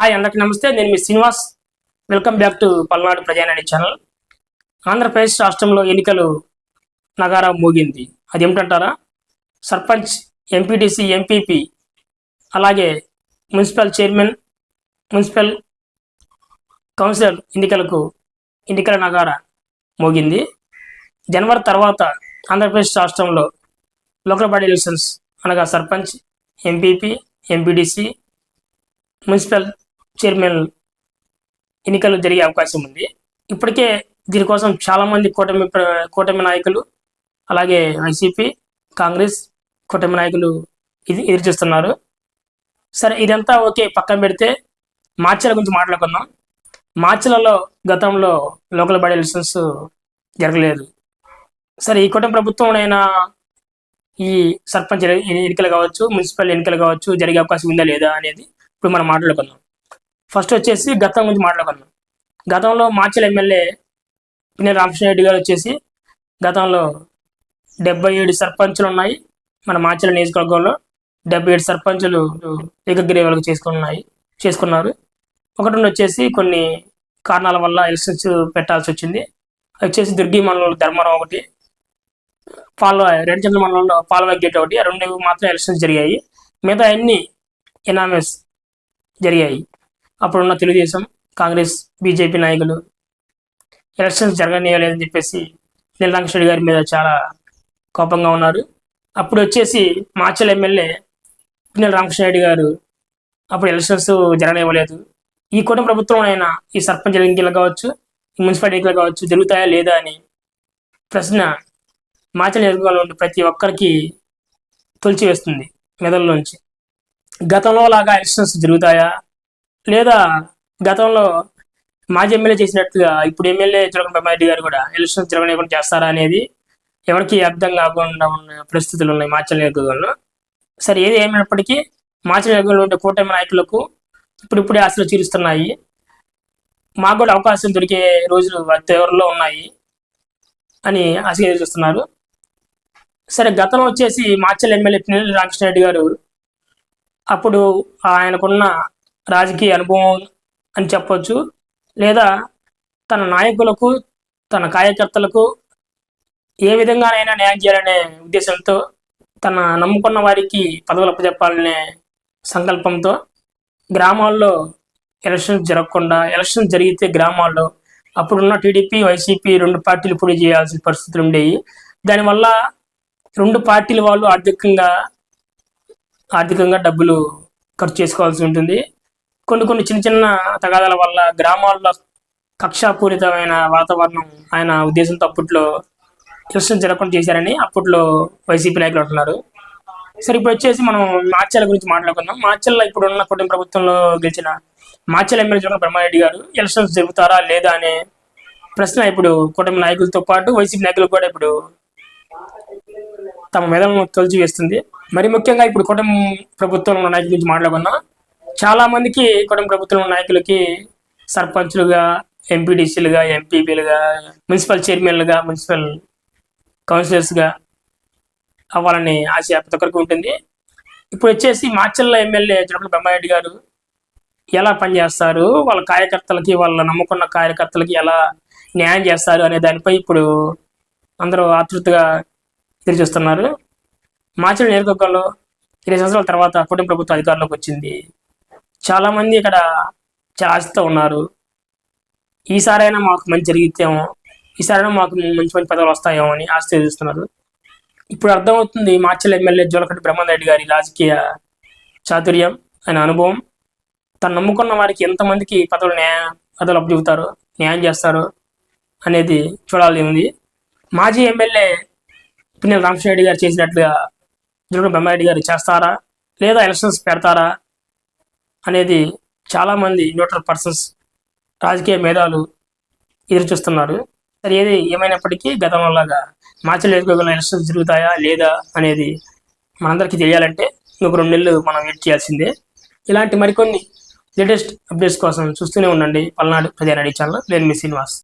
Hi అందరికి నమస్తే. నేను మీ Srinivas. Welcome back to Palnadu Prajanadi channel. Andhra Pradesh రాష్ట్రంలో ఎన్నికలు నగారా మోగింది. అది ఏమిటంటారా సర్పంచ్ ఎంపీటీసీ ఎంపీపీ అలాగే మున్సిపల్ చైర్మన్ మున్సిపల్ కౌన్సిలర్ ఎన్నికలకు ఎన్నికల నగారా మోగింది. జనవరి తర్వాత ఆంధ్రప్రదేశ్ రాష్ట్రంలో లోకల్ బాడీ ఎలక్షన్స్ అనగా sarpanch MPP MPTC municipal chairman ఎన్నికలు జరిగే అవకాశం ఉంది. ఇప్పటికే దీనికోసం చాలామంది కూటమి కూటమి నాయకులు అలాగే వైసీపీ కాంగ్రెస్ కూటమి నాయకులు ఇది ఎదురు చూస్తున్నారు సరే ఇదంతా ఓకే పక్కన పెడితే మార్చిల గురించి మాట్లాడుకుందాం. మార్చిలలో గతంలో లోకల్ బాడీ ఎలక్షన్స్ జరగలేదు. సరే ఈ కూటమి ప్రభుత్వంలోనైనా ఈ సర్పంచ్ ఎన్నికలు కావచ్చు మున్సిపల్ ఎన్నికలు కావచ్చు జరిగే అవకాశం ఉందా లేదా అనేది ఇప్పుడు మనం మాట్లాడుకుందాం. ఫస్ట్ వచ్చేసి గతం గురించి మాట్లాడుకున్నాం గతంలో మార్చిల ఎమ్మెల్యే పిన్నె రామకృష్ణ రెడ్డి గారు వచ్చేసి గతంలో డెబ్బై ఏడు సర్పంచులు ఉన్నాయి మన మాచల నియోజకవర్గంలో. డెబ్బై ఏడు సర్పంచులు ఏకగ్రీవాలకు చేసుకున్నాయి చేసుకున్నారు. ఒకటి వచ్చేసి కొన్ని కారణాల వల్ల ఎలక్షన్స్ పెట్టాల్సి వచ్చింది. అది వచ్చేసి దుర్గి మండలంలో ధర్మవరం ఒకటి పాల్వ రెడ్చంద్ర మండలంలో పాల్వ గేట్ ఒకటి రెండు మాత్రం ఎలక్షన్స్ జరిగాయి. మిగతా అన్ని ఎనామెస్ జరిగాయి. అప్పుడున్న తెలుగుదేశం కాంగ్రెస్ బీజేపీ నాయకులు ఎలక్షన్స్ జరగనీయలేదని చెప్పేసి నీలరామకృష్ణ రెడ్డి గారి మీద చాలా కోపంగా ఉన్నారు. అప్పుడు వచ్చేసి మాచల్ ఎమ్మెల్యే పిన్నెల రామకృష్ణ రెడ్డి గారు అప్పుడు ఎలక్షన్స్ జరగనివ్వలేదు. ఈ కూటమి ప్రభుత్వం అయినా ఈ సర్పంచ్ ఎన్నికలు కావచ్చు ఈ మున్సిపాలిటీ ఎన్నికలు కావచ్చు జరుగుతాయా లేదా అని ప్రశ్న మాచల్ నియోజకవర్గంలో ఉండే ప్రతి ఒక్కరికి తొలిచి వేస్తుంది మెదడులోంచి. గతంలో లాగా ఎలక్షన్స్ జరుగుతాయా? లేదా గతంలో మాజీ ఎమ్మెల్యే చేసినట్టుగా ఇప్పుడు ఎమ్మెల్యే జగన్ బ్రహ్మారెడ్డి గారు కూడా ఎలక్షన్ జరగనివ్వకుండా చేస్తారా అనేది ఎవరికి అర్థం కాకుండా ఉన్న పరిస్థితులు ఉన్నాయి మాచల్ నియోజకవర్గంలో. సరే ఏది ఏమైనప్పటికీ మాచల్ నియోజకవర్గంలో ఉండే కూటమి నాయకులకు ఇప్పుడిప్పుడే ఆశలు చీరుస్తున్నాయి మాకు కూడా అవకాశం దొరికే రోజులు త్వరలో ఉన్నాయి అని ఆశగా ఎదురు చూస్తున్నారు. సరే గతంలో వచ్చేసి మాచల్ ఎమ్మెల్యే పిన్నెల్లి రామకృష్ణ రెడ్డి గారు అప్పుడు ఆయనకున్న రాజకీయ అనుభవం అని చెప్పొచ్చు. లేదా తన నాయకులకు తన కార్యకర్తలకు ఏ విధంగానైనా న్యాయం చేయాలనే ఉద్దేశంతో తన నమ్ముకున్న వారికి పదవులు అప్పచెప్పాలనే సంకల్పంతో గ్రామాల్లో ఎలక్షన్స్ జరగకుండా ఎలక్షన్స్ జరిగితే గ్రామాల్లో అప్పుడున్న టీడీపీ వైసీపీ రెండు పార్టీలు పోటీ చేయాల్సిన పరిస్థితులు ఉండేవి. దానివల్ల రెండు పార్టీల వాళ్ళు ఆర్థికంగా ఆర్థికంగా డబ్బులు ఖర్చు చేసుకోవాల్సి ఉంటుంది. కొన్ని కొన్ని చిన్న చిన్న తగాదాల వల్ల గ్రామాల్లో కక్షాపూరితమైన వాతావరణం ఆయన ఉద్దేశంతో అప్పట్లో ఎలక్షన్ జరగకుండా చేశారని అప్పట్లో వైసీపీ నాయకులు అంటున్నారు. సరే ఇప్పుడు వచ్చేసి మనం మార్చల గురించి మాట్లాడుకుందాం. మార్చల్లో ఇప్పుడు ఉన్న కుటుంబ ప్రభుత్వంలో గెలిచిన మార్చల్ ఎమ్మెల్యే జగన్ బ్రహ్మారెడ్డి గారు ఎలక్షన్స్ జరుగుతారా లేదా అనే ప్రశ్న ఇప్పుడు కుటుంబ నాయకులతో పాటు వైసీపీ నాయకులు కూడా ఇప్పుడు తమ మెదడును తొలిచి వేస్తుంది మరి ముఖ్యంగా ఇప్పుడు కుటుంబ ప్రభుత్వంలో ఉన్న నాయకుల గురించి మాట్లాడుకుందాం. చాలా మందికి కుటుంబ ప్రభుత్వం నాయకులకి సర్పంచ్లుగా ఎంపీడీసీలుగా ఎంపీపీలుగా మున్సిపల్ చైర్మన్లుగా మున్సిపల్ కౌన్సిలర్స్గా అవ్వాలని ఆశ ప్రతి ఒక్కరికి ఉంటుంది. ఇప్పుడు వచ్చేసి మార్చల్ల ఎమ్మెల్యే జనపల్లి బ్రహ్మారెడ్డి గారు ఎలా పనిచేస్తారు? వాళ్ళ కార్యకర్తలకి వాళ్ళ నమ్ముకున్న కార్యకర్తలకి ఎలా న్యాయం చేస్తారు అనే దానిపై ఇప్పుడు అందరూ ఆతృతగా ఎదురుచూస్తున్నారు. చూస్తున్నారు మార్చల్ నియోజకవర్గంలో ఇరవై సంవత్సరాల తర్వాత కుటుంబ ప్రభుత్వం అధికారంలోకి వచ్చింది. చాలా మంది ఇక్కడ చాలా ఆశతో ఉన్నారు. ఈసారైనా మాకు మంచి జరిగితేమో ఈసారైనా మాకు మంచి మంచి పదవులు వస్తాయేమో అని ఆశ చూస్తున్నారు ఇప్పుడు అర్థమవుతుంది మార్చల్ ఎమ్మెల్యే జోలకట్టి బ్రహ్మారెడ్డి గారి రాజకీయ చాతుర్యం ఆయన అనుభవం. తను నమ్ముకున్న వారికి ఎంతమందికి పదవులు న్యాయ పదవులు అప్పచెబుతారు న్యాయం చేస్తారు అనేది చూడాలి ఉంది. మాజీ ఎమ్మెల్యే పిన్నెల రామకృష్ణ రెడ్డి గారు చేసినట్లుగా జోలకట్టి బ్రహ్మారెడ్డి గారు చేస్తారా? లేదా ఎలక్షన్స్ పెడతారా? అనేది చాలామంది న్యూట్రల్ పర్సన్స్ రాజకీయ మేధావులు ఎదురు చూస్తున్నారు సరే ఏది ఏమైనప్పటికీ గతంలో లాగా మార్చి నియోజకవర్గంలో ఎలక్షన్స్ జరుగుతాయా లేదా అనేది మనందరికీ తెలియాలంటే ఇంకొక రెండు నెలలు మనం వెయిట్ చేయాల్సిందే. ఇలాంటి మరికొన్ని లేటెస్ట్ అప్డేట్స్ కోసం చూస్తూనే ఉండండి. పల్నాడు ప్రజానాడి ఛానల్. నేను మీ శ్రీనివాస్.